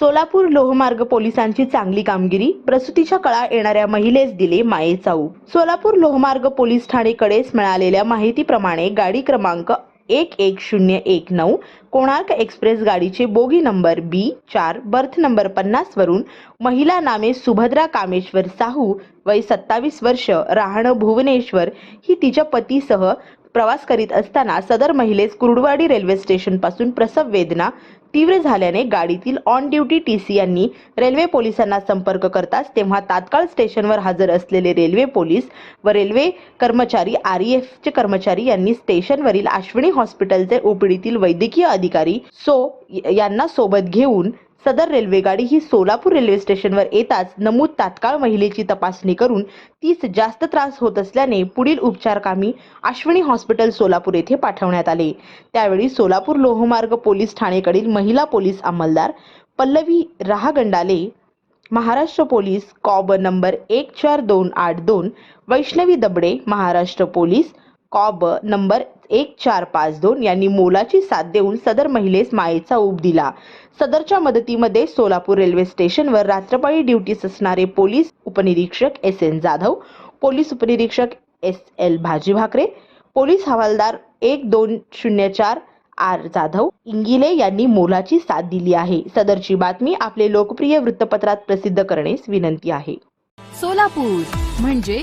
सोलापूर लोहमार्ग पोलिसांची चांगली कामगिरी प्रसूतीच्या कळा येणाऱ्या महिलेस दिले मायेचा ऊब सोलापूर लोहमार्ग पोलीस ठाणेकडेच मिळालेल्या माहितीप्रमाणे गाडी क्रमांक एक एक शून्य एक नऊ कोणार्क एक्सप्रेस गाडीचे बोगी नंबर बी चार बर्थ नंबर पन्नास वरून महिला नामे सुभद्रा कामेश्वर साहू वय सत्तावीस वर्ष राहणं भुवनेश्वर ही तिच्या पतीसह प्रवास करीत असताना सदर महिलेस कुर्डवाडी रेल्वे स्टेशनपासून प्रसव वेदना तीव्र झाल्याने गाडीतील ऑन ड्युटी टी सी यांनी रेल्वे पोलिसांना संपर्क करताच तेव्हा तात्काळ स्टेशनवर हजर असलेले रेल्वे पोलीस व रेल्वे कर्मचारी आर ई एफचे कर्मचारी यांनी स्टेशनवरील अश्विनी हॉस्पिटलचे ओपीडीतील वैद्यकीय अधिकारी सो यांना सोबत घेऊन सदर रेल्वेगाडी ही सोलापूर रेल्वे स्टेशनवर येताच नमूद तात्काळ महिलेची तपासणी करून तीस जास्त त्रास होत असल्याने पुढील उपचारकामी अश्विनी हॉस्पिटल सोलापूर येथे पाठवण्यात आले. त्यावेळी सोलापूर लोहमार्ग पोलीस ठाणेकडील महिला पोलीस अंमलदार पल्लवी राहागंडाले महाराष्ट्र पोलीस कॉब नंबर एक चार दोन आठ दोन वैष्णवी दबडे महाराष्ट्र पोलीस कॉब नंबर एक चार पाच दोन यांनी मोलाची साथ देऊन सदर महिलेस मायेचा ऊब दिला. सदरच्या मदतीमध्ये सोलापूर रेल्वे स्टेशनवर रात्रपाळी ड्युटीस असणारे पोलीस उपनिरीक्षक एस एन जाधव पोलीस उपनिरीक्षक एस एल भाजी भाकरे पोलीस हवालदार एक दोन शून्य चार आर जाधव इंगिले यांनी मोलाची साथ दिली आहे. सदरची बातमी आपले लोकप्रिय वृत्तपत्रात प्रसिद्ध करण्यास विनंती आहे. सोलापूर म्हणजे